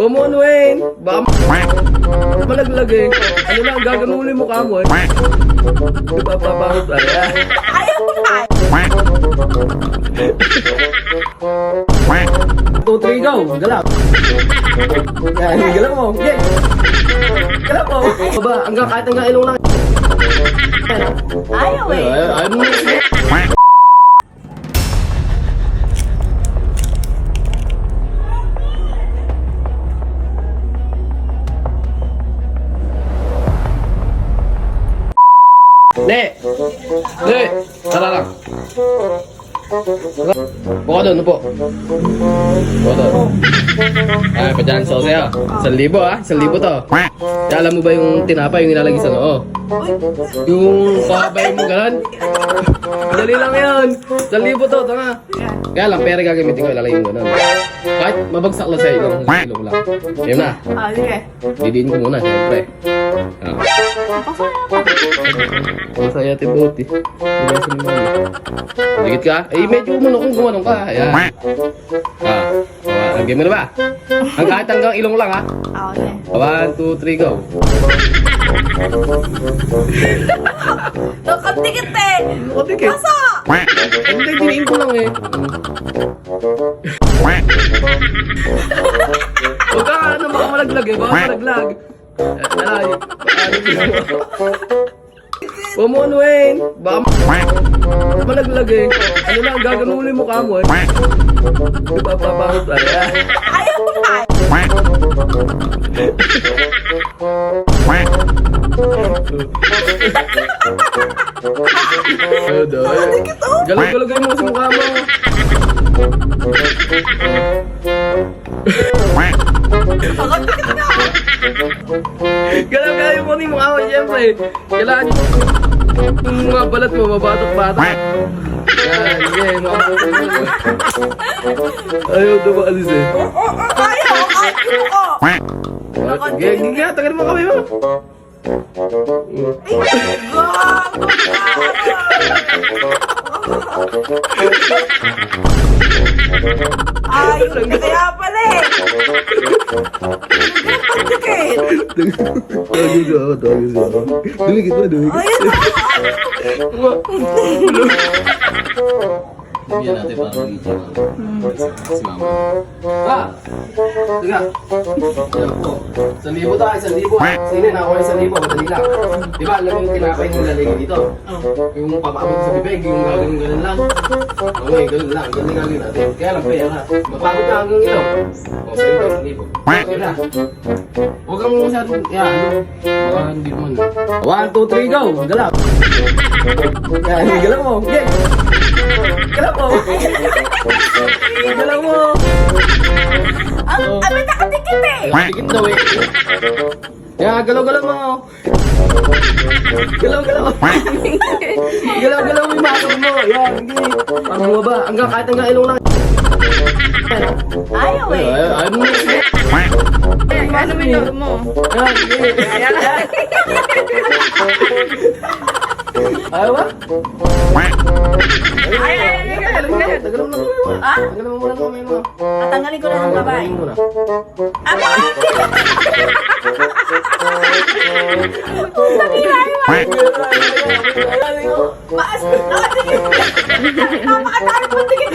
Huwag mo anuin. Baka ma- malaglag eh. Ano lang, gaganulin mo ka mo eh. Ipapapakot tayo. Ayaw pa. Two, three, go. Galap. Yan, galap mo. Yan. Galap mo. Baba, hanggang kahit hanggang ilong lang. Ayaw Ay, eh. ay, ay, mo. Ne! Ne! Tara lang. Buka doon, upo. Buka doon. Ay, pa dyan, so sa'yo. Isang libo ah, isang libo to. Kaya alam mo ba yung tinapay yung nilalagay sa noo? Yung pakabay mo ganun? Dali lang yun. Isang libo to, tanga. Kaya lang, pera gagamitin ko, ilalagay yung ganun. Kahit mabagsak lang sa'yo, yung ilong lang. Yun na, Ah, sige. didiin ko muna, syempre. Ah. Masaya tibuti. Bilasan mo na. Dikit ka? Eh, medyo umano kung gumanong ka. Ayan. Ah. Ah, game mo na ba? Ang kahit hanggang ilong lang ha. Ah, okay. One, two, three, go. Nakatikit eh. Nakatikit? Masa? Hindi, diniin ko lang eh. Huwag ka ano, baka malaglag eh. Baka malaglag. Ay, Huwag mo anuin. Baka ma- malaglag eh. Ano lang, gaganulin mo ka mo eh. Ipapapakot tayo. Ayaw ko pa. Ano daw. Galag-galagay mo sa mukha mo. Na. Galag-galagay mo yung mukha mo, syempre. Kailangan yung mga balat mo, mabatok-batok. Yan, sige, mga Ayaw na maalis eh. Oh, oh, oh, Ayaw. Ayaw ko. Sige, sige, tagal mo kami mo. Gago Ayaw ka kaya pala eh. Tawagin ko ako, tawagin ko ako. Dumikit ba, dumikit? Ayun Bigyan natin para mag-iitsa si mama. Ah! Tiga. Yan po. Isang libo tayo, isang libo. Sino na ako isang libo, madali lang. Di ba, alam mo yung tinapay mo lalagay dito? Yung papakot sa bibig, yung gagawin ganun lang. Okay, ganun lang. Ganun gagawin natin. Kaya lang, pera. Mapagod ka hanggang ito. O, sa'yo ba, isang libo. Okay na. Huwag kang masyadong, yan, ano. Baka hindi naman. One, two, three, go! Galap! Yan, galap mo. Yan! Galap mo! Galap mo! Ang ano nakatikit eh. Dikit daw eh. Yan, galaw-galaw mo. Galaw-galaw. Galaw-galaw mo yung muscle mo. Yan, sige. Parang bumaba. Hanggang kahit hanggang ilong lang. Ayaw Ay, eh. ay, ay, mo. Ano mo yun mo? Yan, sige. Ayaw mo mo. Ah? Tagalan mo muna kami mo. Tatanggalin ko na ng babae. Tagalan mo muna. Ah, bakit? Maas, nakatikit. Napakadami mo tikit.